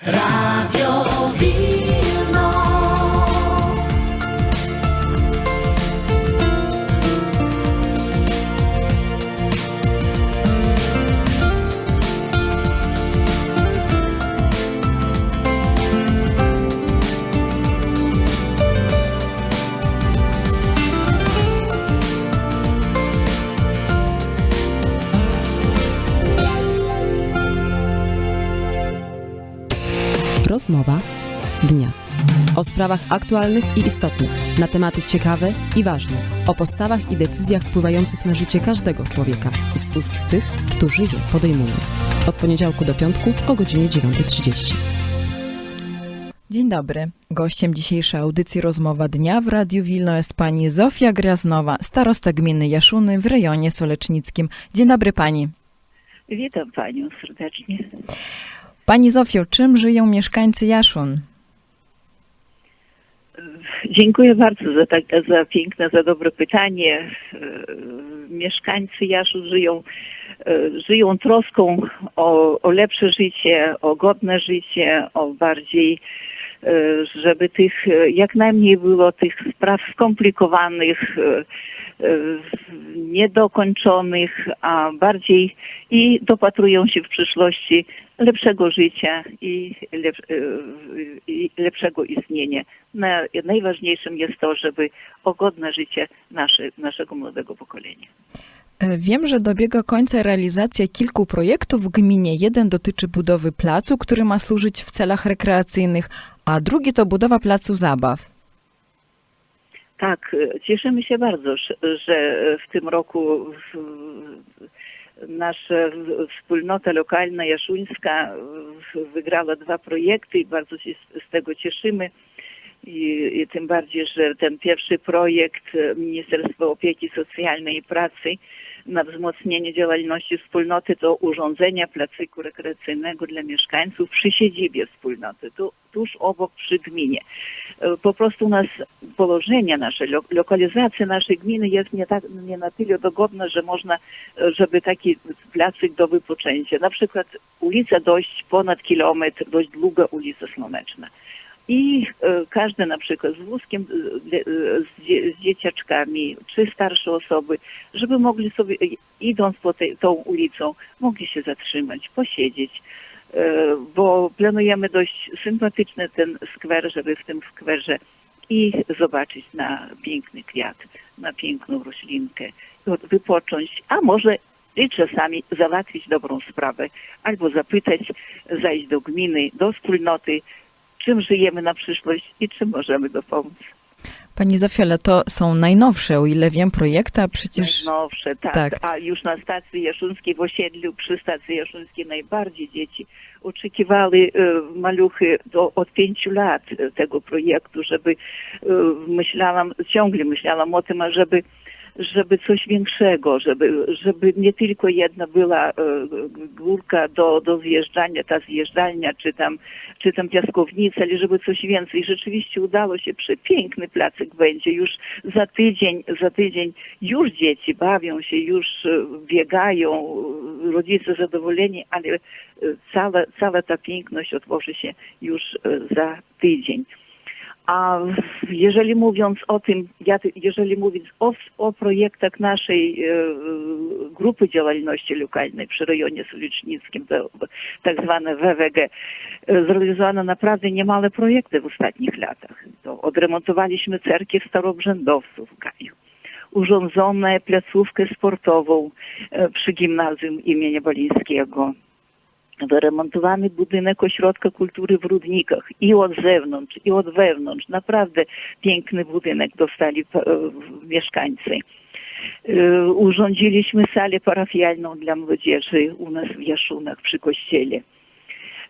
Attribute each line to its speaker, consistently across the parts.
Speaker 1: Radio
Speaker 2: Rozmowa dnia. O sprawach aktualnych i istotnych, na tematy ciekawe i ważne, o postawach i decyzjach wpływających na życie każdego człowieka z ust tych, którzy je podejmują. Od poniedziałku do piątku o godzinie 9.30.
Speaker 3: Dzień dobry. Gościem dzisiejszej audycji Rozmowa Dnia w Radiu Wilno jest pani Zofia Graznowa, starosta gminy Jaszuny w rejonie solecznickim. Dzień dobry pani.
Speaker 4: Witam Panią serdecznie.
Speaker 3: Pani Zofio, czym żyją mieszkańcy Jaszun?
Speaker 4: Dziękuję bardzo za, tak, za piękne, za dobre pytanie. E, Mieszkańcy Jaszu żyją, e, żyją troską o, o lepsze życie, o godne życie, o bardziej, żeby tych e, jak najmniej było tych spraw skomplikowanych, e, niedokończonych, a bardziej i dopatrują się w przyszłości lepszego życia i, lep, i lepszego istnienia. Na, najważniejszym jest to, żeby o godne życie nasze, naszego młodego pokolenia.
Speaker 3: Wiem, że dobiega końca realizacja kilku projektów w gminie. Jeden dotyczy budowy placu, który ma służyć w celach rekreacyjnych, a drugi to budowa placu zabaw.
Speaker 4: Tak, e, cieszymy się bardzo, że- w tym roku nasza wspólnota lokalna jaszuńska wygrała dwa projekty i bardzo się z- z tego cieszymy. I, I tym bardziej, że ten pierwszy projekt e, Ministerstwa Opieki Socjalnej i Pracy na wzmocnienie działalności wspólnoty to urządzenia placyku rekreacyjnego dla mieszkańców przy siedzibie wspólnoty, tu, tuż obok przy gminie. E, Po prostu u nas położenie nasze, lo, lokalizacja naszej gminy jest nie, tak, nie na tyle dogodna, że można, e, żeby taki placyk do wypoczęcia. Na przykład ulica dość ponad kilometr, dość długa ulica Słoneczna. I e, każdy na przykład z wózkiem, e, z, dzie, z dzieciaczkami, czy starsze osoby, żeby mogli sobie, idąc po tej, tą ulicą, mogli się zatrzymać, posiedzieć, e, bo planujemy dość sympatyczny ten skwer, żeby w tym skwerze i zobaczyć na piękny kwiat, na piękną roślinkę, wypocząć, a może i czasami załatwić dobrą sprawę, albo zapytać, zajść do gminy, do wspólnoty, czym żyjemy na przyszłość i czym możemy dopomóc.
Speaker 3: Pani Zofio, ale to są najnowsze, o ile wiem, projekty, a przecież...
Speaker 4: Najnowsze, tak.
Speaker 3: tak.
Speaker 4: A już na stacji Jaszunskiej w osiedlu, przy stacji Jaszunskiej najbardziej dzieci oczekiwały e, maluchy do, od pięciu lat tego projektu, żeby e, myślałam, ciągle myślałam o tym, żeby żeby coś większego, żeby, żeby nie tylko jedna była e, górka do, do zjeżdżania, ta zjeżdżalnia, czy tam, czy tam piaskownica, ale żeby coś więcej. Rzeczywiście udało się, przepiękny placyk będzie. Już za tydzień, za tydzień już dzieci bawią się, już e, biegają, rodzice zadowoleni, ale e, cała, cała ta piękność otworzy się już za tydzień. A jeżeli mówiąc o tym, jeżeli mówiąc o, o projektach naszej e, grupy działalności lokalnej przy rejonie Solecznickim, to tak zwane WWG, e, zrealizowano naprawdę niemałe projekty w ostatnich latach. To odremontowaliśmy cerkiew starobrzędowców w Gaju. Urządzone placówkę sportową e, przy gimnazjum imienia Bolińskiego wyremontowany budynek Ośrodka Kultury w Rudnikach i od zewnątrz, i od wewnątrz. Naprawdę piękny budynek dostali e, mieszkańcy. E, Urządziliśmy salę parafialną dla młodzieży u nas w Jaszunach przy kościele.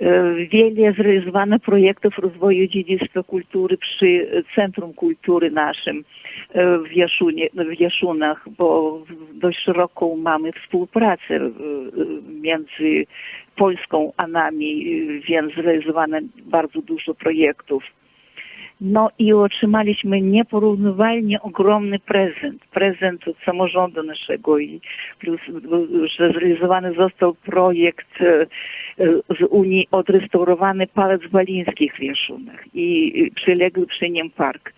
Speaker 4: E, Wiele zrealizowane projektów rozwoju dziedzictwa kultury przy Centrum Kultury naszym e, w, Jaszunie, w Jaszunach, bo dość szeroką mamy współpracę e, między Polską a nami, więc zrealizowane bardzo dużo projektów. No i otrzymaliśmy nieporównywalnie ogromny prezent. Prezent od samorządu naszego i plus że zrealizowany został projekt e, z Unii odrestaurowany Palec Balińskich w Jaszunach i przyległy przy nim park.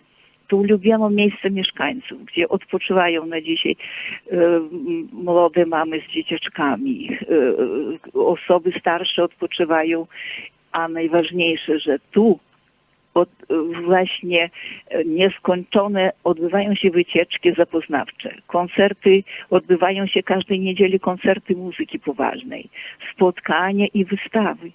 Speaker 4: To ulubione miejsce mieszkańców, gdzie odpoczywają na dzisiaj e, młode mamy z dzieciaczkami. E, e, osoby starsze odpoczywają, a najważniejsze, że tu od, właśnie e, nieskończone odbywają się wycieczki zapoznawcze. Koncerty odbywają się każdej niedzieli, koncerty muzyki poważnej, spotkania i wystawy.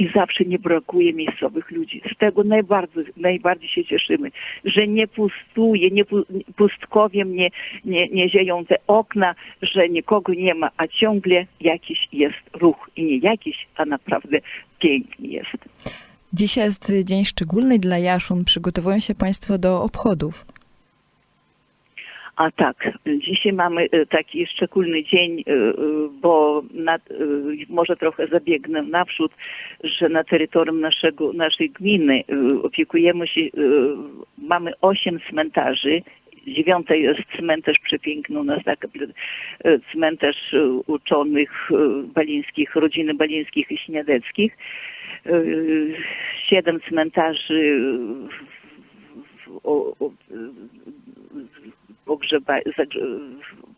Speaker 4: I zawsze nie brakuje miejscowych ludzi. Z tego najbardziej, najbardziej się cieszymy, że nie pustuje, nie pu- pustkowiem nie, nie, nie zieją te okna, że nikogo nie ma, a ciągle jakiś jest ruch. I nie jakiś, a naprawdę piękny jest.
Speaker 3: Dzisiaj jest dzień szczególny dla Jaszun. Przygotowują się Państwo do obchodów.
Speaker 4: A tak, dzisiaj mamy e, taki szczególny dzień, e, e, bo na, e, może trochę zabiegnę naprzód, że na terytorium naszego, naszej gminy opiekujemy się, mamy osiem cmentarzy. Dziewiąte jest cmentarz przepiękny u nas, tak, cmentarz uczonych balińskich, rodziny balińskich i śniadeckich. E, Siedem cmentarzy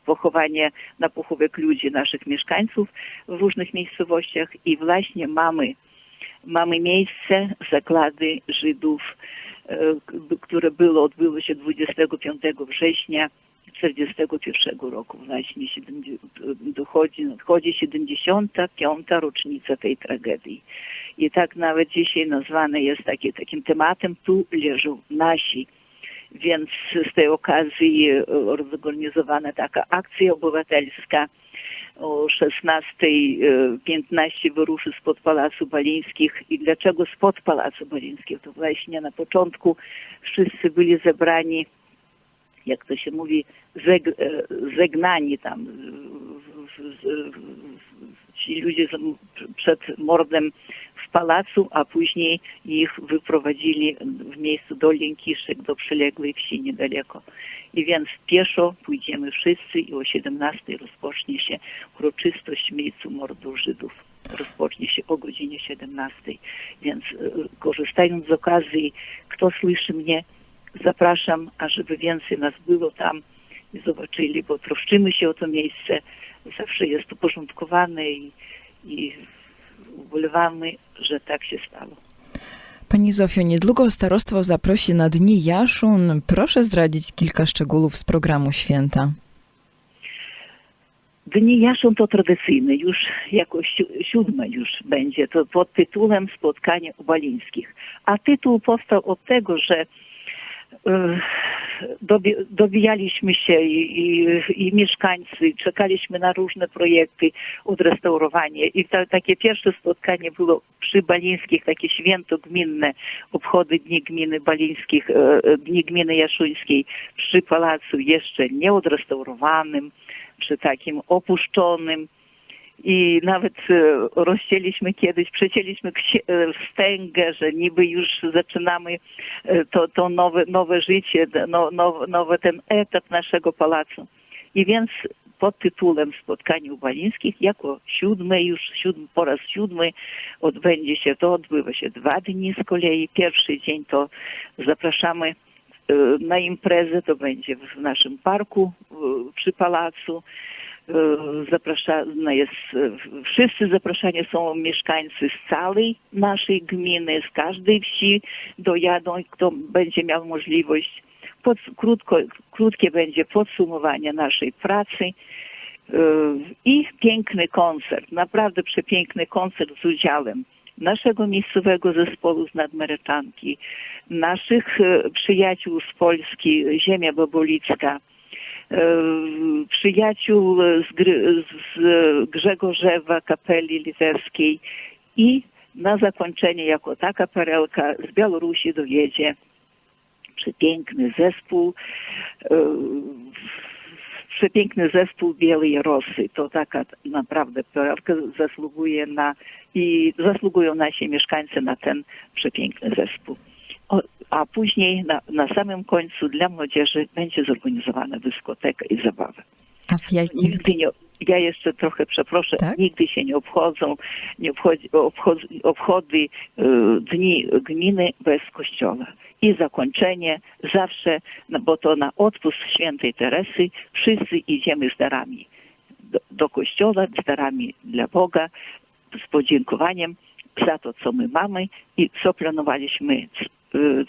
Speaker 4: pochowanie na pochówek ludzi, naszych mieszkańców w różnych miejscowościach i właśnie mamy, mamy miejsce, zaklady Żydów, k- które było, odbyło się 25 września 1941 roku. Właśnie 70 dochodzi, nadchodzi 75. rocznica tej tragedii. I tak nawet dzisiaj nazwane jest takie, takim tematem tu leżą nasi więc z tej okazji e, zorganizowana taka akcja obywatelska o 16.15 wyruszy spod Pałacu Balińskich. I dlaczego spod Pałacu Balińskich? To właśnie na początku wszyscy byli zebrani, jak to się mówi, zeg, e, zegnani tam. w- w- w- Ci ludzie przed mordem w pałacu, a później ich wyprowadzili w miejscu do Lękiszek, do przyległej wsi niedaleko. I więc pieszo pójdziemy wszyscy i o 17 rozpocznie się uroczystość miejscu mordu Żydów. Rozpocznie się o godzinie 17. Więc e, korzystając z okazji, kto słyszy mnie, zapraszam, ażeby więcej nas było tam i zobaczyli, bo troszczymy się o to miejsce. Zawsze jest uporządkowane i, i ubolewamy, że tak się stało.
Speaker 3: Pani Zofio, niedługo starostwo zaprosi na Dni Jaszun. Proszę zdradzić kilka szczegółów z programu święta.
Speaker 4: Dni Jaszun to tradycyjne, już jako si- siódme już będzie, to pod tytułem Spotkanie Ubalińskich. A tytuł powstał od tego, że e, dobi, dobijaliśmy się i, i, i mieszkańcy, czekaliśmy na różne projekty, odrestaurowanie i ta, takie pierwsze spotkanie było przy Balińskich, takie święto gminne, obchody Dni Gminy Balińskich, e, e, Dni Gminy Jaszuńskiej przy pałacu jeszcze nieodrestaurowanym, przy takim opuszczonym. I nawet e, rozcięliśmy kiedyś, przecięliśmy e, wstęgę, że niby już zaczynamy e, to, to nowe, nowe życie, no, nowy, nowy ten etap naszego pałacu. I więc pod tytułem Spotkanie Ubalińskich, jako siódme już, siódmy, po raz siódmy odbędzie się to, odbywa się dwa dni z kolei. Pierwszy dzień to zapraszamy na imprezę, to będzie w naszym parku przy pałacu. E, Zapraszane jest, e, wszyscy zapraszani są mieszkańcy z całej naszej gminy, z każdej wsi dojadą, kto będzie miał możliwość. Pod, krótko, krótkie będzie podsumowanie naszej pracy e, i piękny koncert, naprawdę przepiękny koncert z udziałem naszego miejscowego zespołu z Nadmereczanki, naszych przyjaciół z Polski, Ziemia Bobolicka, przyjaciół z, Gry- z Grzegorzewa, kapeli litewskiej i na zakończenie jako taka perełka z Białorusi dojedzie przepiękny zespół, e, przepiękny zespół Białej Rosy. To taka naprawdę perełka zasługuje na i zasługują nasi mieszkańcy na ten przepiękny zespół. A później na, na samym końcu dla młodzieży będzie zorganizowana dyskoteka i zabawa.
Speaker 3: A w.
Speaker 4: Nigdy nie, ja jeszcze trochę przeproszę,
Speaker 3: Tak?
Speaker 4: nigdy się nie obchodzą, nie obchodzi, obchod, obchody e, dni gminy bez kościoła. I zakończenie zawsze, no bo to na odpust świętej Teresy wszyscy idziemy z darami do, do kościoła, z darami dla Boga, z podziękowaniem za to, co my mamy i co planowaliśmy, y,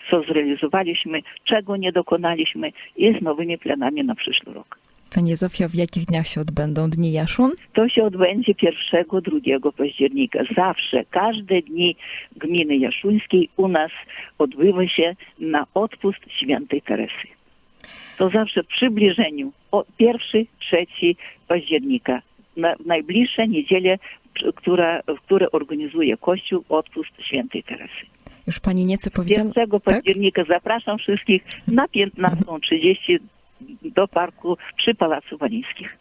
Speaker 4: co zrealizowaliśmy, czego nie dokonaliśmy i z nowymi planami na przyszły rok.
Speaker 3: Pani Zofio, w jakich dniach się odbędą Dni Jaszun?
Speaker 4: To się odbędzie 1-2 października. Zawsze, każde dni gminy Jaszuńskiej u nas odbywa się na odpust świętej Teresy. To zawsze w przybliżeniu o 1-3 października. Na, najbliższe niedzielę, która, które organizuje Kościół odpust świętej Teresy.
Speaker 3: Już pani nieco powiedziała...
Speaker 4: 1 października zapraszam wszystkich na 15.30 do parku przy Pałacu Walińskich.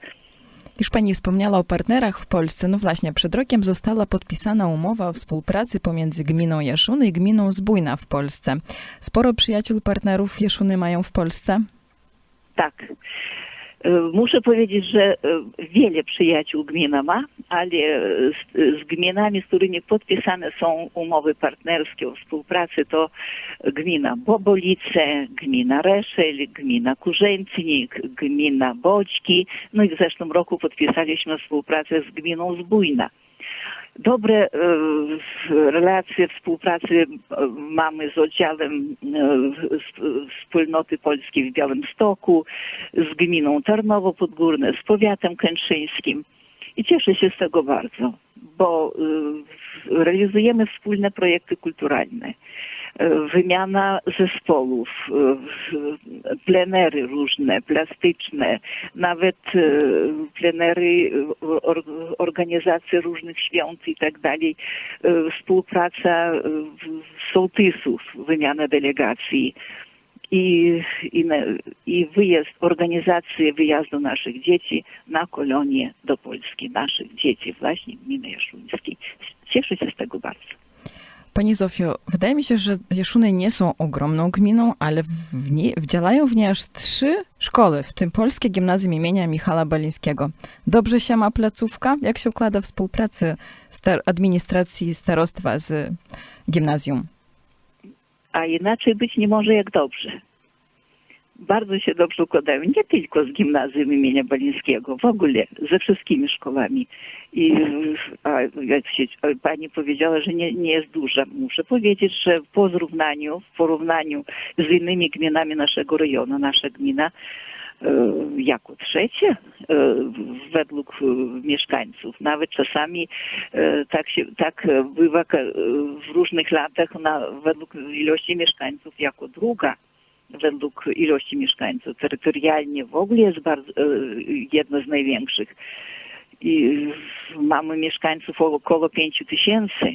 Speaker 3: Już pani wspomniała o partnerach w Polsce. No właśnie, przed rokiem została podpisana umowa o współpracy pomiędzy gminą Jaszuny i gminą Zbójna w Polsce. Sporo przyjaciół partnerów Jaszuny mają w Polsce?
Speaker 4: Tak. E, Muszę powiedzieć, że e, wiele przyjaciół gmina ma, ale e, z, z gminami, z którymi podpisane są umowy partnerskie o współpracy, to gmina Bobolice, gmina Reszel, gmina Kurzęcnik, gmina Boćki. No i w zeszłym roku podpisaliśmy współpracę z gminą Zbójna. Dobre e, relacje współpracy e, mamy z oddziałem e, wspólnoty polskiej w Białymstoku, z gminą Tarnowo Podgórne, z powiatem kętrzyńskim i cieszę się z tego bardzo, bo realizujemy wspólne projekty kulturalne. Wymiana zespołów, e, plenery różne, plastyczne, nawet e, plenery, or, organizacje różnych świąt i tak dalej, e, współpraca sołtysów, wymiana delegacji i, i, i wyjazd, organizację wyjazdu naszych dzieci na kolonię do Polski, naszych dzieci właśnie gminy Jaszuńskiej. Cieszę się z tego bardzo.
Speaker 3: Pani Zofio, wydaje mi się, że Jaszuny nie są ogromną gminą, ale w niej, działają w niej aż trzy szkoły, w tym Polskie Gimnazjum imienia Michala Balińskiego. Dobrze się ma placówka? Jak się układa współpracy star- administracji starostwa z gimnazjum?
Speaker 4: a inaczej być nie może jak dobrze. Bardzo się dobrze układają, nie tylko z gimnazjum imienia Balińskiego, w ogóle ze wszystkimi szkołami. I a, się, pani powiedziała, że nie, nie jest duża. Muszę powiedzieć, że po zrównaniu, w porównaniu z innymi gminami naszego rejonu, nasza gmina e, jako trzecia e, według e, mieszkańców. Nawet czasami e, tak, się, tak bywa w różnych latach na, według ilości mieszkańców jako druga według ilości mieszkańców. Terytorialnie w ogóle jest bardzo, e, jedno z największych. I mamy mieszkańców około 5 tysięcy.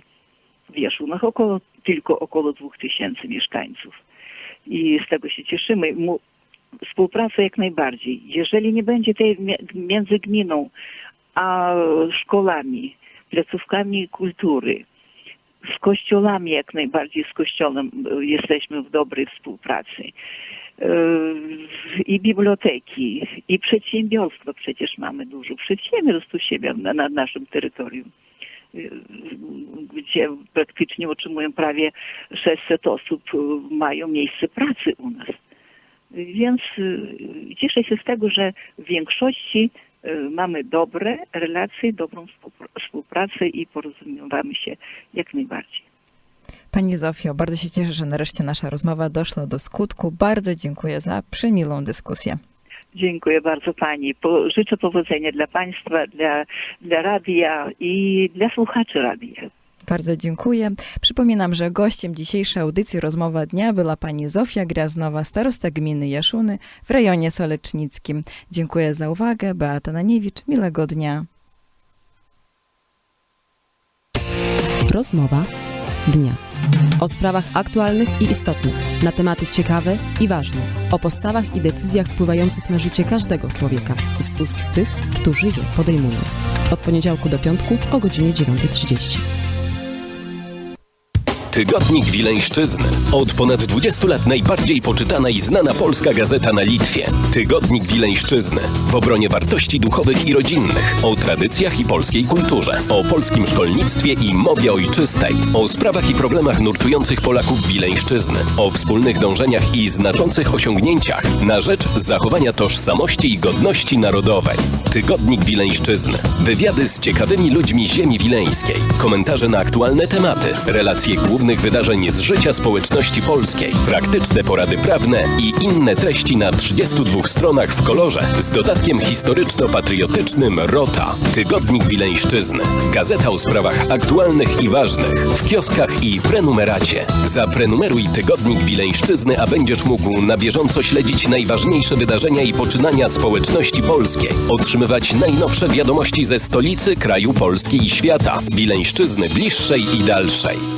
Speaker 4: W Jaszunach około, tylko około 2 tysięcy mieszkańców. I z tego się cieszymy. Współpraca jak najbardziej. Jeżeli nie będzie tej między gminą a szkołami, placówkami kultury, z kościołami jak najbardziej, z kościołem e, jesteśmy w dobrej współpracy. E, I biblioteki, i przedsiębiorstwa przecież mamy dużo przedsiębiorstw u siebie na, na naszym terytorium e, gdzie praktycznie otrzymują prawie 600 osób, mają miejsce pracy u nas. Więc cieszę się z tego, że w większości mamy dobre relacje, dobrą współpr- współpracę i porozumiewamy się jak najbardziej.
Speaker 3: Pani Zofio, bardzo się cieszę, że nareszcie nasza rozmowa doszła do skutku. Bardzo dziękuję za przymilą dyskusję.
Speaker 4: Dziękuję bardzo Pani. Po, życzę powodzenia dla Państwa, dla, dla radia i dla słuchaczy radia.
Speaker 3: Bardzo dziękuję. Przypominam, że gościem dzisiejszej audycji Rozmowa Dnia była pani Zofia Gwiaznowa, starosta gminy Jaszuny w rejonie solecznickim. Dziękuję za uwagę. Beata Naniewicz. Miłego dnia.
Speaker 2: Rozmowa dnia. O sprawach aktualnych i istotnych, na tematy ciekawe i ważne, o postawach i decyzjach wpływających na życie każdego człowieka z ust tych, którzy je podejmują. Od poniedziałku do piątku o godzinie 9.30.
Speaker 5: Tygodnik Wileńszczyzny. Od ponad 20 lat najbardziej poczytana i znana polska gazeta na Litwie. Tygodnik Wileńszczyzny. W obronie wartości duchowych i rodzinnych. O tradycjach i polskiej kulturze. O polskim szkolnictwie i mowie ojczystej. O sprawach i problemach nurtujących Polaków Wileńszczyzny. O wspólnych dążeniach i znaczących osiągnięciach na rzecz zachowania tożsamości i godności narodowej. Tygodnik Wileńszczyzny. Wywiady z ciekawymi ludźmi ziemi wileńskiej. Komentarze na aktualne tematy. Relacje głównych wydarzeń z życia społeczności polskiej. Praktyczne porady prawne i inne treści na 32 stronach w kolorze z dodatkiem historyczno-patriotycznym ROTA. Tygodnik Wileńszczyzny. Gazeta o sprawach aktualnych i ważnych. W kioskach i prenumeracie. Zaprenumeruj Tygodnik Wileńszczyzny, a będziesz mógł na bieżąco śledzić najważniejsze wydarzenia i poczynania społeczności polskiej. Otrzymywać najnowsze wiadomości ze stolicy, kraju Polski i świata. Wileńszczyzny bliższej i dalszej.